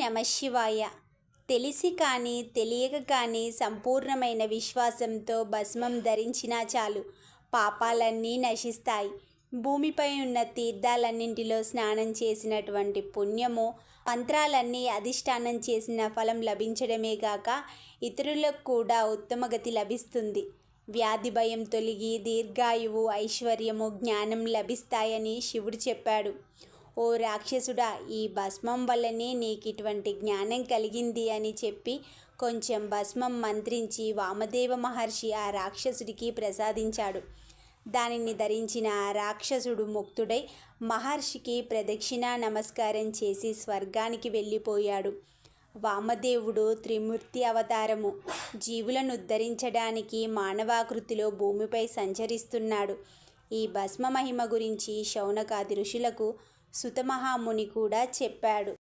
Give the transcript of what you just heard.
నమశివాయ తెలిసి కానీ తెలియక కానీ సంపూర్ణమైన విశ్వాసంతో భస్మం ధరించినా చాలు. పాపాలన్నీ నశిస్తాయి. భూమిపై ఉన్న తీర్థాలన్నింటిలో స్నానం చేసినటువంటి పుణ్యము మంత్రాలన్నీ అధిష్టానం చేసిన ఫలం లభించడమే గాక ఇతరులకు కూడా ఉత్తమగతి లభిస్తుంది. వ్యాధి భయం తొలగి దీర్ఘాయువు ఐశ్వర్యము జ్ఞానం లభిస్తాయని శివుడు చెప్పాడు. ఓ రాక్షసుడా ఈ భస్మం వల్లనే నీకు ఇటువంటి జ్ఞానం కలిగింది అని చెప్పి కొంచెం భస్మం మంత్రించి వామదేవ మహర్షి ఆ రాక్షసుడికి ప్రసాదించాడు. దానిని ధరించిన ఆ రాక్షసుడు ముక్తుడై మహర్షికి ప్రదక్షిణా నమస్కారం చేసి స్వర్గానికి వెళ్ళిపోయాడు. వామదేవుడు త్రిమూర్తి అవతారము. జీవులను ఉద్ధరించడానికి మానవాకృతిలో భూమిపై సంచరిస్తున్నాడు. ఈ భస్మ మహిమ గురించి శౌనకాది ఋషులకు సుతమహాముని కూడా చెప్పాడు.